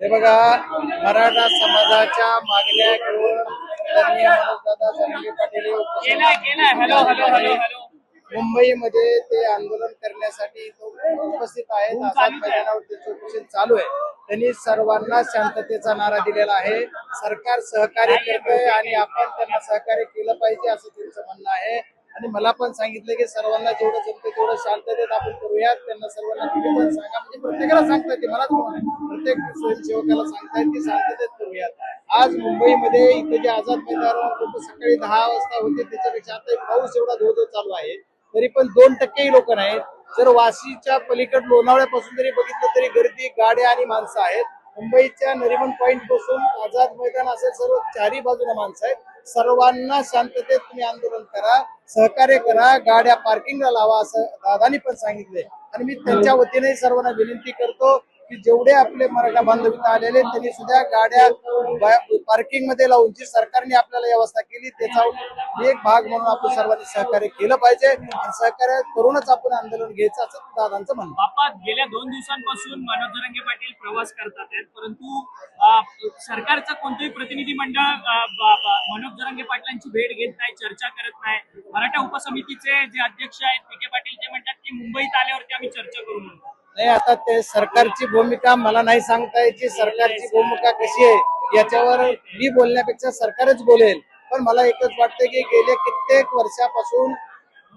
हे बघा मराठा समाजाच्या मागण्या घेऊन मनोजदादा पाटील मुंबईमध्ये ते आंदोलन करण्यासाठी उपस्थित आहेत आझाद उपोषण चालू आहे. त्यांनी सर्वांना शांततेचा नारा दिलेला आहे. सरकार सहकार्य करतंय आणि आपण त्यांना सहकार्य केलं पाहिजे असं त्यांचं म्हणणं आहे. आणि मला पण सांगितलं की सर्वांना जेवढं जमतं तेवढं शांततेत आपण करूयात. त्यांना सर्वांना तुम्ही पण सांगा. म्हणजे प्रत्येकाला सांगताय ते मलाच आहे. प्रत्येक स्वयंसेवकाला सांगता येते शांततेत करूयात. आज मुंबईमध्ये इथे जे आझाद मैदानावर लोक सकाळी दहा वाजता होते. त्याच्यापेक्षा आता पाऊस एवढा धो धो चालू आहे. तरी पण दोन टक्केही लोक नाहीत. जर वाशीच्या पलीकड लोणावळ्यापासून जरी बघितलं तरी गर्दी गाड्या आणि माणसं आहेत. मुंबईच्या नरिमन पॉईंटपासून आझाद मैदान असेल सर्व चारी बाजूला माणसं आहेत. सर्वांना शांततेत तुम्ही आंदोलन करा सहकार्य करा गाड्या पार्किंगला लावा असं दादानी पण सांगितले आणि मी त्यांच्या वतीने सर्वांना विनंती करतो की जेवढे आपले मराठा बांधव आलेले त्यांनी सुद्धा गाड्या पार्किंगमध्ये लावून जी सरकारने आपल्याला व्यवस्था केली त्याचा एक भाग म्हणून आपण सर्वांनी सहकार्य केलं पाहिजे. आणि सहकार्य करूनच आपण आंदोलन घ्यायचं असं दादांचं म्हणणं. बाप्पा बापा गेल्या दोन दिवसांपासून मनोज जरांगे पाटील प्रवास करतात परंतु सरकारचं कोणतंही प्रतिनिधी मंडळ मनोज जरांगे पाटलांची भेट घेत नाही चर्चा करत नाही. मराठा उपसमितीचे जे अध्यक्ष आहेत पी के पाटील ते म्हणतात की मुंबईत आल्यावरती आम्ही चर्चा करू म्हणतो नाही आता ते सरकारची भूमिका मला नाही सांगता यायची सरकारची भूमिका कशी आहे याच्यावर मी बोलण्यापेक्षा सरकारच बोलेल. पण मला एकच वाटतं की गेल्या कित्येक वर्षापासून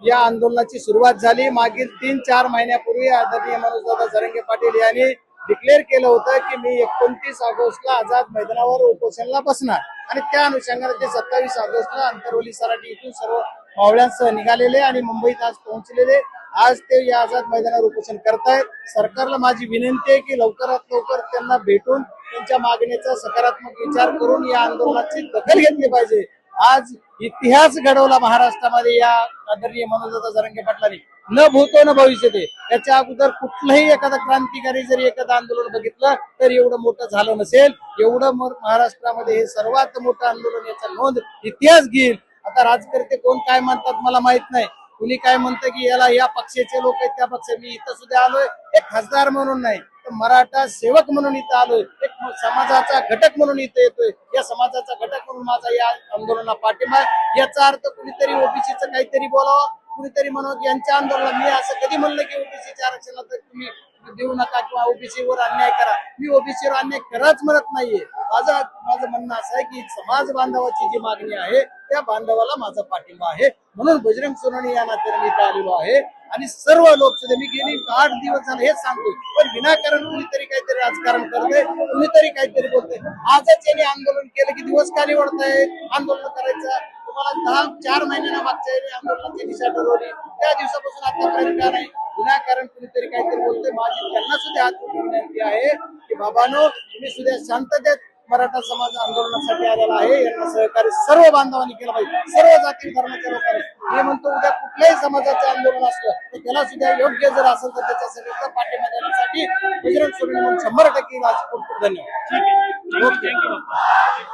या आंदोलनाची सुरुवात झाली. मागील तीन चार महिन्यापूर्वी आदरणीय मनोजदादा जरंगे पाटील यांनी डिक्लेअर केलं होतं की मी एकोणतीस ऑगस्टला आझाद मैदानावर उपोषणला बसणार. आणि त्या अनुषंगाने ते सत्तावीस ऑगस्टला अंतरवली सराटी इथून सर्व मावळ्यांसह निघालेले आणि मुंबईत आज पोहोचलेले. आज ते या आझाद मैदानावर उपोषण करतायत. सरकारला माझी विनंती आहे की लवकरात लवकर त्यांना भेटून त्यांच्या मागणीचा सकारात्मक विचार करून या आंदोलनाची दखल घेतली पाहिजे. आज इतिहास घडवला महाराष्ट्रामध्ये या आदरणीय मनोजदादा जरंगे पाटलांनी. न भूतो न भविष्यते. त्याच्या अगोदर कुठलंही एखादा क्रांतिकारी जरी एखादं आंदोलन बघितलं तर एवढं मोठं झालं नसेल. एवढं महाराष्ट्रामध्ये हे सर्वात मोठं आंदोलन याचा नोंद इतिहास घेईल. आता राजकर्ते कोण काय म्हणतात मला माहीत नाही. कुणी काय म्हणतं की याला या पक्षाचे लोक आहेत त्या पक्ष मी इथं सुद्धा आलोय. एक खासदार म्हणून नाही तर मराठा सेवक म्हणून इथं आलोय. एक समाजाचा घटक म्हणून इथं येतोय. या समाजाचा घटक म्हणून माझा या आंदोलनाला पाठिंबा आहे. याचा अर्थ कुणीतरी ओबीसीचं काहीतरी बोलावं कुणीतरी म्हणून की यांच्या आंदोलनात मी असं कधी म्हणलं की ओबीसीच्या आरक्षणात तुम्ही देऊ नका किंवा ओबीसी वर अन्याय करा. मी ओबीसी वर अन्याय कराच म्हणत नाहीये. माझा माझं म्हणणं असं आहे की समाज बांधवाची जी मागणी आहे त्या बांधवाला माझा पाठिंबा आहे. म्हणून बजरंग सोनवणे या नात्याने मी इथं आलेलो आहे. आणि सर्व लोकसभा मी गेली आठ दिवस झाले हेच सांगतो पण विनाकारण कुणीतरी काहीतरी राजकारण करते कुणीतरी काहीतरी बोलते आजच यांनी आंदोलन केलं की दिवस खाली आहे आंदोलन करायचं दहा चार महिन्यांना मागच्या वेळी आंदोलनाची दिशा ठरवली. त्या दिवसापासून आतापर्यंत का नाही. विनाकारण कुणीतरी काहीतरी बोलतोय. माझी त्यांना सुद्धा हात विनंती आहे की बाबानो तुम्ही सुद्धा शांततेत मराठा समाज आंदोलनासाठी आलेला आहे. यांना सहकार्य सर्व बांधवांनी केलं पाहिजे. सर्व जाती धर्माच्या लोकांनी. मी म्हणतो उद्या कुठल्याही समाजाचं आंदोलन असलं तर त्याला सुद्धा योग्य जर असेल तर त्याच्यासाठी पाठिंबा देण्यासाठी बजरंग सोडून शंभर टक्के आज खूप धन्यवाद. ठीक